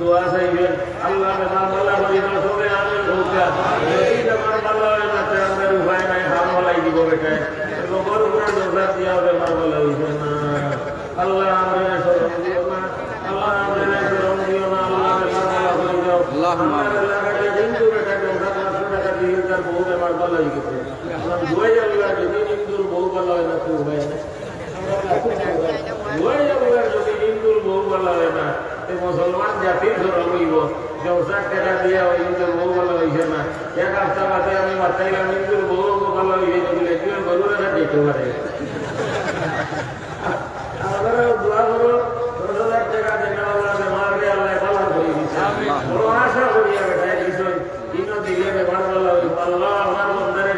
দোয়া চাইবেন আল্লাহ বেমার মাল্লা করিব সবে আমি ঢোকা এই বেমার মাল্লা না তে আমাদের উপায় নাই হাল মলাই দিব বেটায় লোকের উপরে দোষা দিয়া না আল্লাহ আমাদের টাকা যে মুসলমান জাতির ধরব ব্যবসা টেকা দিয়া ওই কিন্তু বউ ভালো হয়েছে না এক হপ্তাহ বাদে আমি বাচ্চাইলাম কিন্তু বউ ভালো হয়ে গেলে একজন গরুর একটা দিতে পারে আমরা দোয়া করো দশ হাজার আমি তাই দিছ ভালো হইব আল্লাহ আমার বন্ধনে